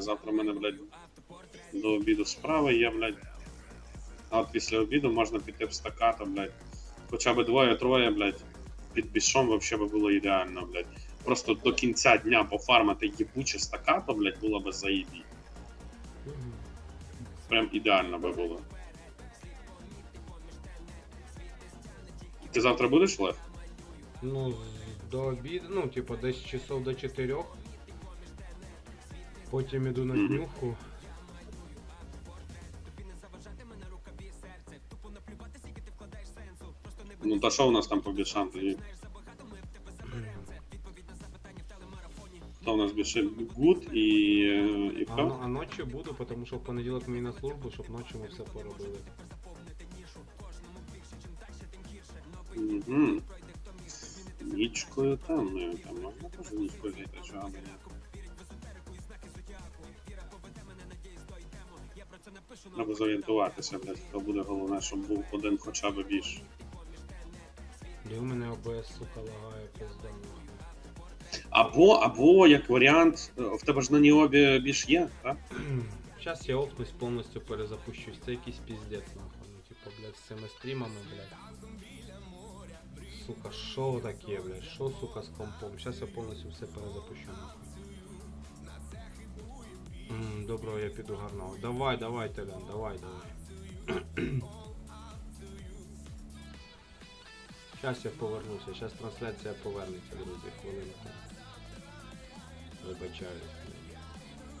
знаю. Завтра в мене, блядь, до обіду справи є, блядь. А от після обіду можна піти в стаката, блядь. Хоча б двоє-троє, блядь, під бішом вообще би було ідеально, блядь. Просто до кінця дня пофармити їбуче стакато, блядь, було б заїбі. Прям ідеально би було. Ти завтра будеш Лев? Ну, до обіду, ну, типу, десь часов до 4. Потім іду на днюху. Ну та що у нас там по бішам тоді? Хто у нас більше гуд і, і А, хто? ну, а ночі буду, тому що в понеділок мені на службу, щоб ночі ми все поробили. Угу. Нічкою там, ну, там можна теж нічкою зайти, чого б ні. Треба зорієнтуватися, блядь, хто буде головне, щоб був один хоча б більше. Де у мене ОБС, сука, лагає пизда. Або, або як варіант, е, в тебе ж на Ніобі більш є, так? Сейчас я офнусь, повністю перезапущусь. Це якийсь піздець, нахуй. Ну, типа, блядь, з цими стрімами, блядь. Сука, що таке, блядь? Що, сука, з компом? Сейчас я повністю все перезапущу, нахуй. Доброго я піду гарного. Давай, давай, Телян, давай, давай. Зараз я повернуся, зараз трансляція повернеться, друзі, хвилинку. Вибачаюсь.